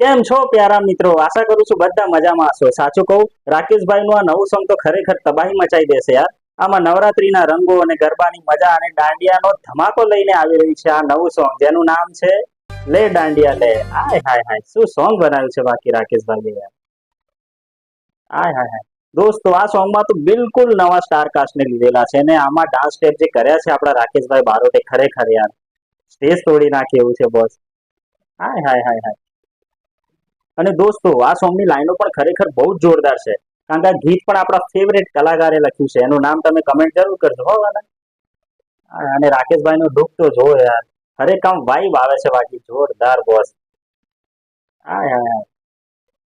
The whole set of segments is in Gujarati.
કેમ છો પ્યારા મિત્રો? આશા કરું છું બધા મજામાં હશો. સાચું કહું રાકેશભાઈ નું આ નવું સોંગ તો ખરેખર તબાહી મચાઈ દેશે યાર. આમાં નવરાત્રીના રંગો અને ગરબાની મજા અને દાંડિયાનો ધમાકો લઈને આવી રહ્યું છે આ નવું સોંગ જેનું નામ છે, લે દાંડિયા, લે. હાય હાય હાય. શું સોંગ બનાવ્યું છે બાકી રાકેશભાઈ યાર? હાય હાય હાય. દોસ્તો, આ સોંગમાં તો બિલકુલ નવા સ્ટાર કાસ્ટને લીધેલા છે અને આમાં ડાન્સ સ્ટેપ જે કર્યા છે આપણા રાકેશભાઈ બારોટે ખરેખર યાર. સ્ટેજ તોડી નાખે એવું છે બોસ. હાય હાય હાય હાય. અને દોસ્તો આ સોંગની લાઈનો પણ ખરેખર બહુ જ જોરદાર છે. કારણ કે આ ગીત પણ આપણા ફેવરેટ કલાકારે લખ્યું છે. એનું નામ તમે કમેન્ટ જરૂર કરજો હો. હા, અને રાકેશભાઈ નો લુક તો જો યાર. હરેક આમ વાઇબ આવે છે બાકી. જોરદાર બોસ હાય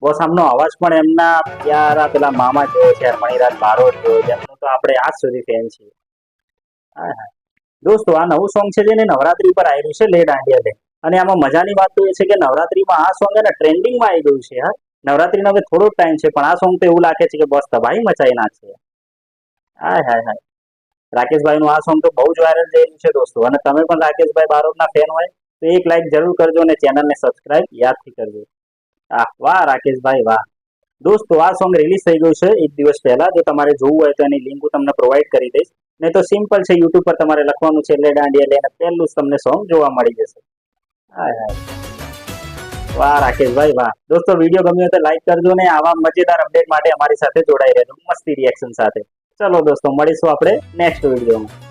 બોસ આમનો અવાજ પણ એમના પ્યારા પેલા મામા જેવો છે મણિરાજ બારોટ જેવો છે. એમનું તો આપણે આજ સુધી ફેન છીએ. દોસ્તો આ નવું સોંગ છે જેને નવરાત્રી પર આવ્યું છે લે દાંડિયા લે અને આમાં મજાની વાત તો એ છે કે નવરાત્રીમાં આ સોંગ એને ટ્રેન્ડિંગમાં આવી ગયું છે, હા. નવરાત્રીનો હવે થોડો ટાઈમ છે, પણ આ સોંગ તો એવું લાગે છે કે બસ તબાહી મચાઈ નાખશે. હાય હાય હાય. રાકેશભાઈ નું આ સોંગ તો બહુ જ વાયરલ થઈ રહ્યું છે દોસ્તો. અને તમે પણ રાકેશભાઈ બારોટના ફેન હોય, તો એક લાઈક જરૂર કરજો અને ચેનલને સબસ્ક્રાઇબ યાદથી કરજો. આહ, વાહ, રાકેશભાઈ, વાહ. દોસ્તો, આ સોંગ રિલીઝ થઈ ગયું છે એક દિવસ પહેલા. જો તમારે જોવું હોય તો એની લિંક હું તમને પ્રોવાઈડ કરી દઈશ. નહીં તો સિમ્પલ છે યુટ્યુબ પર તમારે લખવાનું છે એટલે દાંડિયા લઈને પહેલું જ તમને સોંગ જોવા મળી જશે. વાહ રાકેશભાઈ વાહ. દોસ્તો વીડિયો ગમ્યો તો લાઈક કરજો ને આવા મજેદાર અપડેટ માટે અમારી સાથે જોડાઈ રહેજો. મસ્તી રિએક્શન સાથે. ચલો દોસ્તો, મળીશું આપણે નેક્સ્ટ વિડીયોમાં